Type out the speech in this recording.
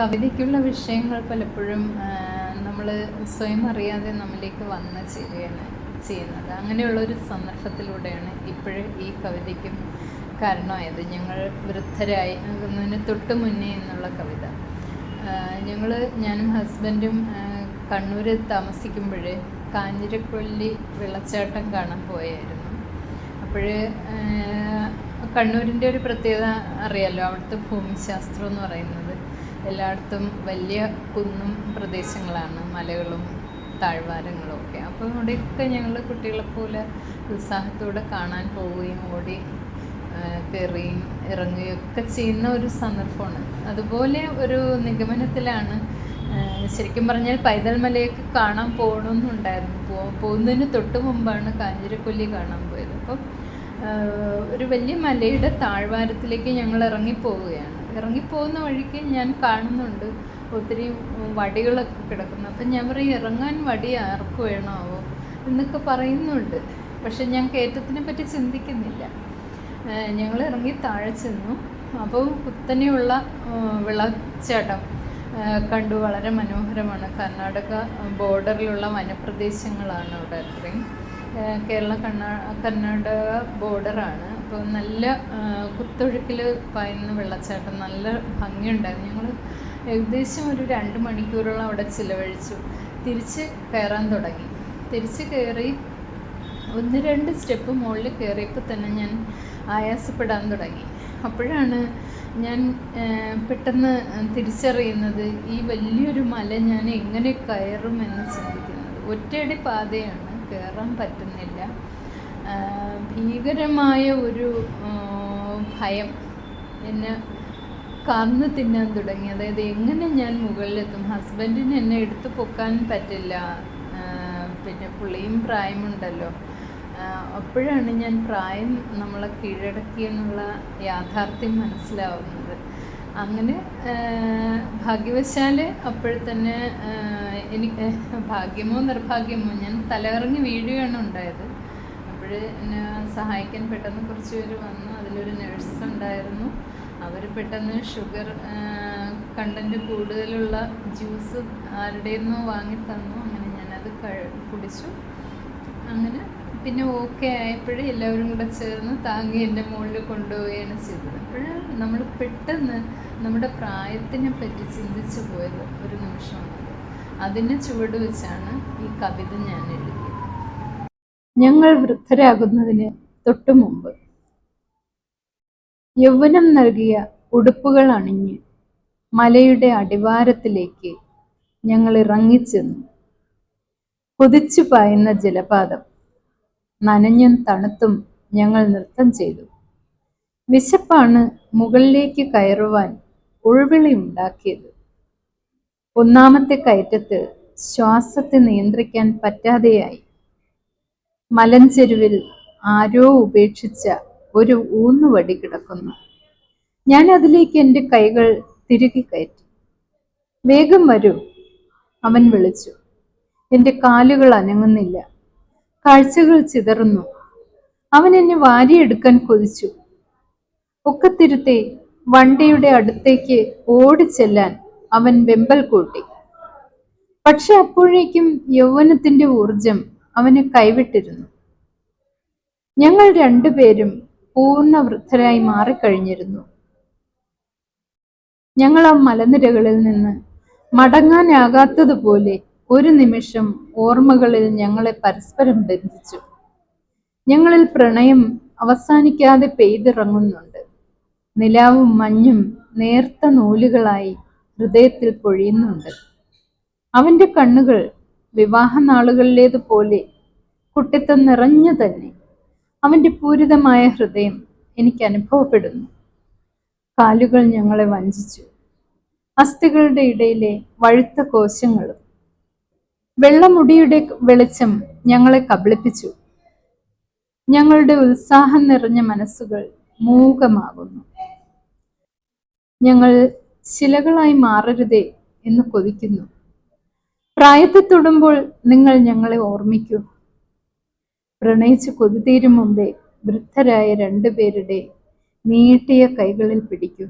കവിതയ്ക്കുള്ള വിഷയങ്ങൾ പലപ്പോഴും നമ്മൾ സ്വയം അറിയാതെ നമ്മിലേക്ക് വന്ന് ചേരുകയാണ് ചെയ്യുന്നത്. അങ്ങനെയുള്ള ഒരു സന്ദർഭത്തിലൂടെയാണ് ഇപ്പോഴും ഈ കവിതയ്ക്കും കാരണമായത്. ഞങ്ങൾ വൃദ്ധരായി ആകുന്നതിന് തൊട്ട് മുന്നേ എന്നുള്ള കവിത. ഞങ്ങൾ ഞാനും ഹസ്ബൻഡും കണ്ണൂർ താമസിക്കുമ്പോൾ കാഞ്ഞിരക്കൊല്ലി വെള്ളച്ചാട്ടം കാണാൻ പോയായിരുന്നു. അപ്പോൾ കണ്ണൂരിന്റെ ഒരു പ്രത്യേകത അറിയാലോ? അവിടുത്തെ ഭൂമിശാസ്ത്രം എന്ന് പറയുന്നത്. എല്ലായിടത്തും വലിയ കുന്നും പ്രദേശങ്ങളാണ്. മലകളും താഴ്വാരങ്ങളും ഒക്കെ. അപ്പോൾ അവിടെയൊക്കെ ഞങ്ങൾ കുട്ടികളെ പോലെ ഉത്സാഹത്തോടെ കാണാൻ പോവുകയും ഓടി കയറുകയും ഇറങ്ങുകയും ഒക്കെ ചെയ്യുന്ന ഒരു സന്ദർഭമാണ്. അതുപോലെ ഒരു നിഗമനത്തിലാണ് ശരിക്കും പറഞ്ഞാൽ പൈതൽ മലയൊക്കെ കാണാൻ പോകണമെന്നുണ്ടായിരുന്നു പോ പോകുന്നതിന് തൊട്ട് മുമ്പാണ് കാഞ്ഞിരക്കൊല്ലി കാണാൻ പോയത്. അപ്പം ഒരു വലിയ മലയുടെ താഴ്വാരത്തിലേക്ക് ഞങ്ങൾ ഇറങ്ങിപ്പോവുകയാണ്. ഇറങ്ങിപ്പോകുന്ന വഴിക്ക് ഞാൻ കാണുന്നുണ്ട്. ഒത്തിരി വടികളൊക്കെ കിടക്കുന്നു. അപ്പം ഞാൻ പറയും ഇറങ്ങാൻ വടി ആർക്ക് വേണമാവോ എന്നൊക്കെ പറയുന്നുണ്ട്. പക്ഷെ ഞാൻ കയറ്റത്തിനെ പറ്റി ചിന്തിക്കുന്നില്ല. ഞങ്ങൾ ഇറങ്ങി താഴെ ചെന്നു. അപ്പോൾ കുത്തനെയുള്ള വെള്ളച്ചാട്ടം കണ്ടു. വളരെ മനോഹരമാണ്. കർണാടക ബോർഡറിലുള്ള വനപ്രദേശങ്ങളാണ് അവിടെ അത്രയും. കേരള കർണാ കർണാടക ബോർഡറാണ്. അപ്പോൾ നല്ല കുത്തൊഴുക്കിൽ പായുന്ന വെള്ളച്ചാട്ടം നല്ല ഭംഗിയുണ്ടായിരുന്നു. ഞങ്ങൾ ഏകദേശം ഒരു രണ്ട് മണിക്കൂറോളം അവിടെ ചിലവഴിച്ചു. തിരിച്ച് കയറാൻ തുടങ്ങി. തിരിച്ച് കയറി ഒന്ന് രണ്ട് സ്റ്റെപ്പ് മുകളിൽ കയറിയപ്പോൾ തന്നെ ഞാൻ ആയാസപ്പെടാൻ തുടങ്ങി. അപ്പോഴാണ് ഞാൻ പെട്ടെന്ന് തിരിച്ചറിയുന്നത് ഈ വലിയൊരു മല ഞാൻ എങ്ങനെ കയറും എന്ന് ചിന്തിക്കുന്നത്. ഒറ്റയടി പാതയാണ് കയറാൻ പറ്റുന്നില്ല. ഭീകരമായ ഒരു ഭയം എന്നെ കന്ന് തിന്നാൻ തുടങ്ങി. അതായത് എങ്ങനെ ഞാൻ മുകളിലെത്തും? ഹസ്ബൻഡിന് എന്നെ എടുത്തു പൊക്കാൻ പറ്റില്ല. പിന്നെ പുള്ളിയും പ്രായമുണ്ടല്ലോ. അപ്പോഴാണ് ഞാൻ പ്രായം നമ്മളെ കീഴടക്കി എന്നുള്ള യാഥാർത്ഥ്യം മനസ്സിലാവുന്നത്. അങ്ങനെ ഭാഗ്യവശാൽ അപ്പോഴത്തന്നെ എനിക്ക് ഭാഗ്യമോ നിർഭാഗ്യമോ ഞാൻ തലകറങ്ങി വീഴുകയാണ് ഉണ്ടായത്. അപ്പോൾ എന്നെ സഹായിക്കാൻ പെട്ടെന്ന് കുറച്ച് പേര് വന്നു. അതിലൊരു നഴ്സ് ഉണ്ടായിരുന്നു. അവർ പെട്ടെന്ന് ഷുഗർ കണ്ടന്റ് കൂടുതലുള്ള ജ്യൂസ് ആരുടെയെന്നോ വാങ്ങി തന്നു. അങ്ങനെ ഞാനത് കുടിച്ചു. അങ്ങനെ പിന്നെ ഓക്കെ ആയപ്പോഴേ എല്ലാവരും കൂടെ ചേർന്ന് താങ്ങി എന്റെ മുകളിൽ കൊണ്ടുപോവുകയാണ് ചെയ്തത്. അപ്പോൾ നമ്മൾ പെട്ടെന്ന് നമ്മുടെ പ്രായത്തിനെ പറ്റി ചിന്തിച്ചു പോയത് ഒരു നിമിഷമാണ് അതിനെ ചുവട് വെച്ചാണ് ഈ കവിത ഞാൻ എഴുതിയത്. ഞങ്ങൾ വൃദ്ധരാകുന്നതിന് തൊട്ടു മുമ്പ് യൗവനം നൽകിയ ഉടുപ്പുകൾ അണിഞ്ഞ് മലയുടെ അടിവാരത്തിലേക്ക് ഞങ്ങൾ ഇറങ്ങിച്ചെന്നു. കുതിച്ചു പായുന്ന ജലപാതം നനഞ്ഞും തണുത്തും ഞങ്ങൾ നൃത്തം ചെയ്തു. വിശപ്പാണ് മുകളിലേക്ക് കയറുവാൻ ഉൾവിളി ഉണ്ടാക്കിയത്. ഒന്നാമത്തെ കയറ്റത്ത് ശ്വാസത്തെ നിയന്ത്രിക്കാൻ പറ്റാതെയായി. മലഞ്ചെരുവിൽ ആരോ ഉപേക്ഷിച്ച ഒരു ഊന്നുവടി കിടക്കുന്നു. ഞാൻ അതിലേക്ക് എന്റെ കൈകൾ തിരികെ കയറ്റി. വേഗം വരൂ അവൻ വിളിച്ചു. എന്റെ കാലുകൾ അനങ്ങുന്നില്ല. കാഴ്ചകൾ ചിതറുന്നു. അവൻ എന്നെ വാരിയെടുക്കാൻ കൊതിച്ചു. ഒക്കത്തിരുത്തെ വണ്ടിയുടെ അടുത്തേക്ക് ഓടിച്ചെല്ലാൻ അവൻ വെമ്പൽ കൂട്ടി. പക്ഷെ അപ്പോഴേക്കും യൗവനത്തിന്റെ ഊർജം അവനെ കൈവിട്ടിരുന്നു. ഞങ്ങൾ രണ്ടുപേരും പൂർണ വൃദ്ധരായി മാറിക്കഴിഞ്ഞിരുന്നു. ഞങ്ങൾ ആ മലനിരകളിൽ നിന്ന് മടങ്ങാനാകാത്തതുപോലെ ഒരു നിമിഷം ഓർമ്മകളിൽ ഞങ്ങളെ പരസ്പരം ബന്ധിച്ചു. ഞങ്ങളിൽ പ്രണയം അവസാനിക്കാതെ പെയ്തിറങ്ങുന്നുണ്ട്. നിലാവും മഞ്ഞും നേർത്ത നൂലുകളായി ഹൃദയത്തിൽ പൊഴിയുന്നുണ്ട്. അവന്റെ കണ്ണുകൾ വിവാഹ നാളുകളിലേതുപോലെ കുട്ടിത്തം നിറഞ്ഞു തന്നെ അവന്റെ പൂരിതമായ ഹൃദയം എനിക്ക് അനുഭവപ്പെടുന്നു. കാലുകൾ ഞങ്ങളെ വഞ്ചിച്ചു. അസ്ഥികളുടെ ഇടയിലെ വഴുത്ത കോശങ്ങളും വെള്ളമുടിയുടെ വെളിച്ചം ഞങ്ങളെ കബളിപ്പിച്ചു. ഞങ്ങളുടെ ഉത്സാഹം നിറഞ്ഞ മനസ്സുകൾ മൂകമാകുന്നു. ഞങ്ങൾ ശിലകളായി മാറരുതേ എന്ന് കൊതിക്കുന്നു. പ്രായത്തെ തൊടുമ്പോൾ നിങ്ങൾ ഞങ്ങളെ ഓർമ്മിക്കൂ. പ്രണയിച്ച് കൊതിതീരും മുമ്പേ വൃദ്ധരായ രണ്ടുപേരുടെ നീട്ടിയ കൈകളിൽ പിടിക്കൂ.